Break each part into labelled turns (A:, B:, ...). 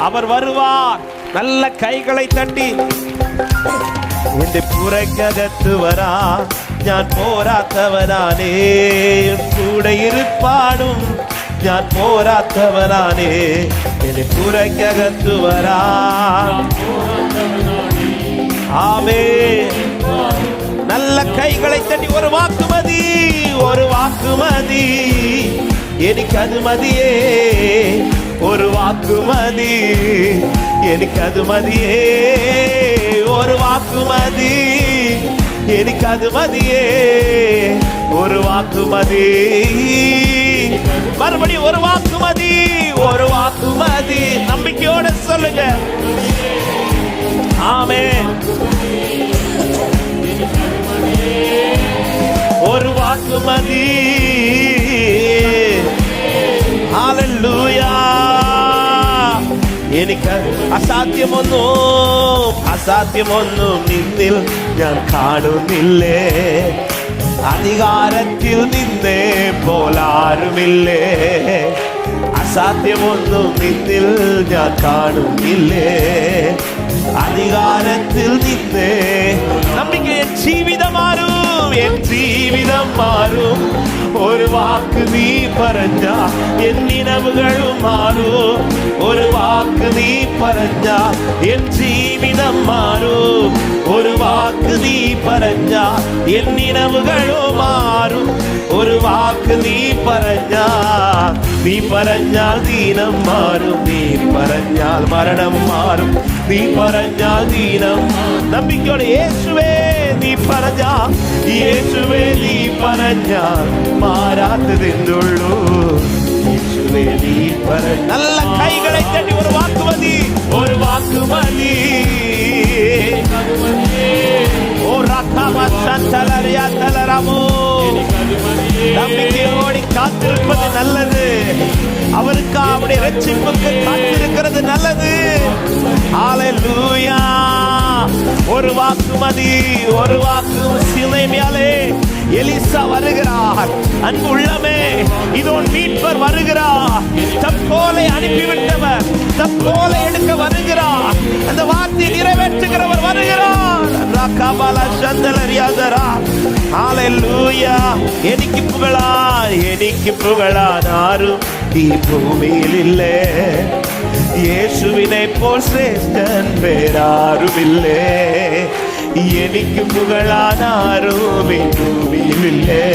A: அவர் வருவார் நல்ல கைகளை தட்டி എന്റെ പുറക്കകത്ത് വരാ ഞാൻ പോരാത്തവനാനേ കൂടെ ഇരുപ്പാടും ഞാൻ പോരാത്തവനാനേ എന്റെ പുറക്കകത്ത് വരാ ആമേ நல்ல கைகளை தட்டி ஒரு வாக்கு மதி ஒரு வாக்கு மதி எனக்கு அது மதியே ஒரு வாக்குமதி எனக்கு அது மதியே. ஒரு வாக்குமதி எனக்கு அது மதியே. ஒரு வாக்குமதி மறுபடியும் ஒரு வாக்குமதி ஒரு வாக்குமதி நம்பிக்கையோட சொல்லுங்க. ஆமே ஒரு வாக்குமதி Hallelujah. എനിക്ക് അസാധ്യമൊന്നും അസാധ്യമൊന്നും നിന്നിൽ ഞാൻ കാണുന്നില്ലേ? അധികാരത്തിൽ നിന്നേ പോലാരുമില്ലേ? അസാധ്യമൊന്നും നിന്നിൽ ഞാൻ കാണുന്നില്ലേ? അധികാരത്തിൽ നിന്നേ നമ്പിക്ക് ജീവിതം മാറും എൻ ജീവിതം മാറും. ഒരു വാക്ക് നീ പറഞ്ഞ എൻ നിലവുകൾ മാറൂ. ഒരു വാക്ക് നീ പറഞ്ഞ എൻ ജീവിതം മാറൂ. ഒരു വാക്ക് നീ പറഞ്ഞ എൻ നിലവുകൾ മാറും. ഒരു വാക്ക് നീ പറഞ്ഞ നീ പറഞ്ഞാൽ ദീനം മാറും. നീ പറഞ്ഞാൽ മരണം മാറും. നീ പറഞ്ഞാൽ ദീനം നമ്പിക്കോടെ യേശുവേ നീ പറഞ്ഞ യേശുവേ നീ പറഞ്ഞാൽ മാറാത്തതെന്തുള്ളൂ യേശുവേ നീ പറഞ്ഞ നല്ല കൈകളെ തട്ടി ഒരു വാക്ക് മതി ഒരു വാക്ക് മതി ഓ റക്കാമോ நம்பிக்கையோடி காத்திருப்பது நல்லது அவருக்கு அவருடைய ரட்சிப்புக்கு காத்திருக்கிறது நல்லது வாக்கு மதி ஒரு வாக்கு சிலை மேலே எலிசா வருகிறார் அன்பு உள்ளமே இதோ மீட்பர் வருகிறார் தப்போலை அனுப்பிவிட்டவர் தப்போலை எடுக்க வருகிறார் அந்த வார்த்தையை நிறைவேற்றுகிறவர் வருகிறார் ரகாபால சந்தலரியாதரா ஹalleluya എനിക്ക് പുകളാൻ എനിക്ക് പുകളാൻ ആരും ഈ ഭൂമിയിലില്ലേ യേശുവിനെ പോൽ ശ്രേഷ്ഠൻ വേറാരുമില്ലേ എനിക്ക് പുകളാൻ ആരും ഈ ഭൂമിയിലില്ലേ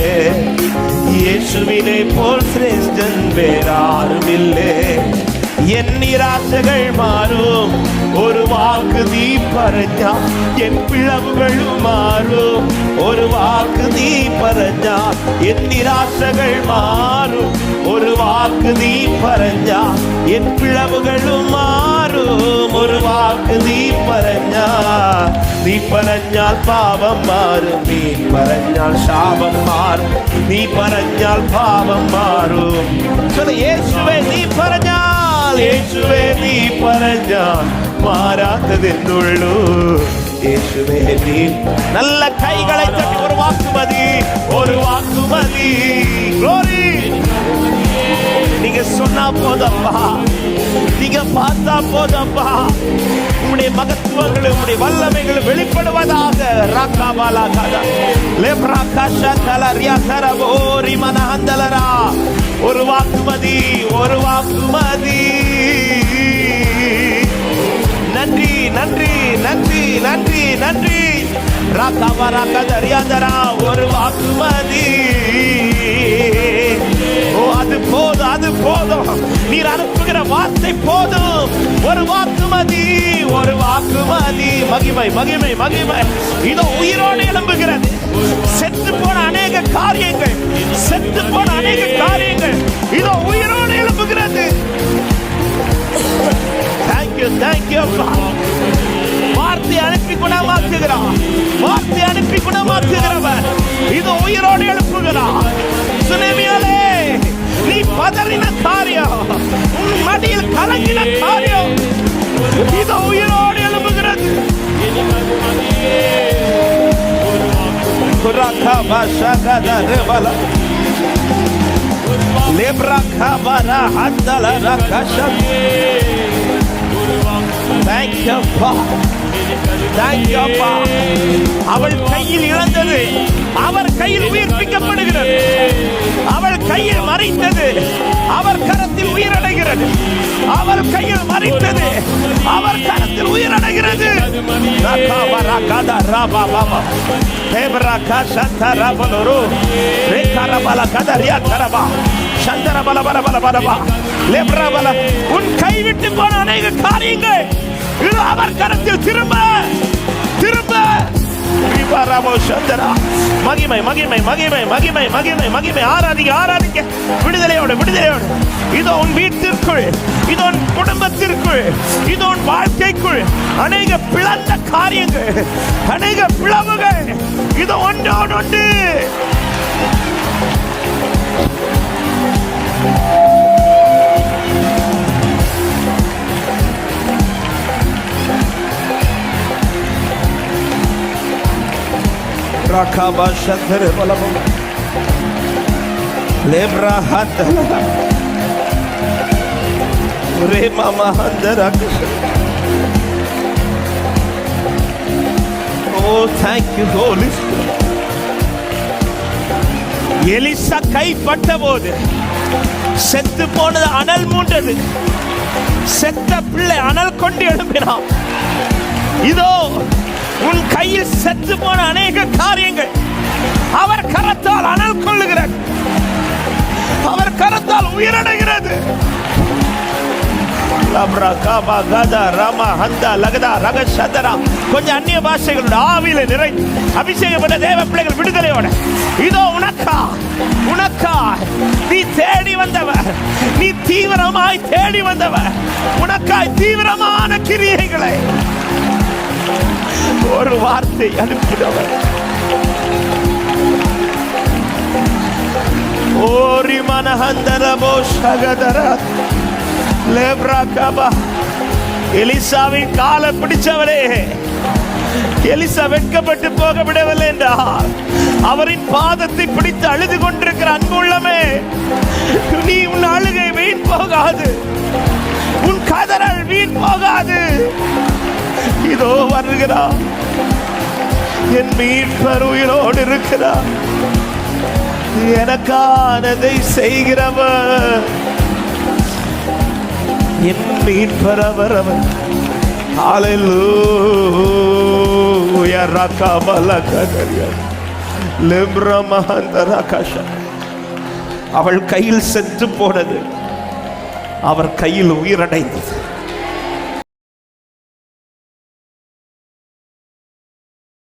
A: യേശുവിനെ പോൽ ശ്രേഷ്ഠൻ വേറാരുമില്ലേ என் நிராசைகள் மாறும். ஒரு வாக்கு நீ பரஞ்சா என் பிளவுகளும் மாறும். ஒரு வாக்கு நீ பரஞ்சா என் நிராசைகள் மாறும். ஒரு வாக்கு நீ பரஞ்சா என் பிளவுகளும் மாறும். ஒரு வாக்கு நீ பரஞ்சா நீ பரஞ்சால் பாவம் மாறும். நீ பரஞ்சால் சாபம் மாறும். நீ பரஞ்சால் பாவம் மாறும். சொல்ல இயேசுவே நீ பரஞ்சா പറഞ്ഞാൽ യേശുവേ നീ പറഞ്ഞാൽ മാറാത്തതെന്നുള്ളൂ യേശുവേ നീ നല്ല കൈകളെ തട്ടി ഒരു വാക്കുമതി ഒരു വാക്കുമതി Glory. நீங்க சொன்னா போதப்பா நீங்க பார்த்தா போதப்பா உம்முடைய மகத்துவங்கள் உம்முடைய வல்லமைகள் வெளிப்படுவதாக ராக்காபாலா கதா லேப்ராக்கா ஷந்தல ரியாசர ஓரி மனஹந்தலரா ஒரு வாக்குமதி ஒரு வாக்குமதி நன்றி நன்றி நன்றி நன்றி நன்றி. ராக்காபாரா கதரியாதரா ஒரு வாக்குமதி ஓ அது போதும் அது போதும். நீர் அனுப்புகிற வார்த்தை போதும். ஒரு வாக்குமதி ஒரு வாக்குமதி மகிமை மகிமை மகிமை. இதோ உயிரோடு எழும்புகிறது. செத்து போன அநேக காரியங்கள். செத்து போன அநேக காரியங்கள். இதோ உயிரோடு எழும்புகிறது. தேங்க்யூ தேங்க்யூ அப்பா. வார்த்தை அனுப்பி குணமாக்குகிறார். வார்த்தை அனுப்பி குணமாக்குகிறவர். இது உயிரோடு எழுப்புகிறான் சுனேமியாலே நீ பதறின காரியம். உன் மடியில் கலங்கின காரியம். இது உயிரோடு எழுப்புகிறது kabashagada rebala. Lebra kabara handala rakasha. Thank you, Father. Thank you, Father. அவள் கையில் இழந்தது அவர் கையில் உயிர்ப்பிக்கப்படுகிறது அவள் கையில் மறைத்தது அவர் கரத்தில் உயிரடைகிறது அவர் கையில் மறைத்தது அவர் கரத்தில் உயிரடைகிறது ரகாதா ராபா பாபா தேவரா காசந்தா ராபலோரு ரேகாரபல கதரியா தரபா பல பல பல பலபா லெப்ரா பல உன் கைவிட்டு போன அநேக காரியங்கள் இது அவர் கரத்தில் திரும்ப திரும்ப. சந்தரா மகிமை மகிமை மகிமை மகிமை மகிமை மகிமை. ஆராதிக்க ஆராதிக்க. விடுதலையோடு விடுதலையோடு. இதோ உன் வீட்டிற்குள் இதோ உன் குடும்பத்திற்குள் இதோ உன் வாழ்க்கைக்குள் அநேக பிளந்த காரியங்கள் அநேக பிளவுகள். இதோ ஒன்றோடு ஒன்று Rakaba Shantere Balabo Lebra handala re mama handara Oh, thank you, Holy Spirit. Elisha கைப்பட்ட போது செத்து போனது அனல் மூண்டது செத்த பிள்ளை அனல் கொண்டு எழுப்பினான் இதோ செத்து போன அநேக காரியங்கள். அவர் கரத்தால் அனல் கொள்ளுகிறது அவர் கரத்தால் உயிரடைகிறது. லப்ரா காபா கதா ராமா லகதா ரக சதரா கொஞ்சம் அந்நிய பாஷைகளோட ஆவியில நிறை அபிஷேகப்பட்ட தேவ பிள்ளைகள் விடுதலையோட. இதோ உனக்கா உனக்கா. நீ தேடி வந்தவர். நீ தீவிரமாய் தேடி வந்தவர். உனக்காய் தீவிரமான கிரியைகளை. ஒரு வார்த்தை அனுப்பினவர். ஓரி மனஹந்தரபோ சகதர லேப்ரா கபா. எலிசாவின் காலை பிடிச்சவரே எலிசா வெட்கப்பட்டு போக விடவில்லை என்றார் அவரின் பாதத்தை பிடித்து அழுது கொண்டிருக்கிற அன்புள்ளமே நீ உன் அழுகை வீண் போகாது. உன் கதறல் வீண் போகாது. இதோ வருகிறார் என் மீட்பர் உயிரோடு இருக்கிறார் எனக்கானதை செய்கிறவர். என் மீட்பர் அவர் அவர். ஹalleluya ரகபல கதரியா அவள் கையில் சென்று போனது. அவர் கையில் உயிரடைந்தது.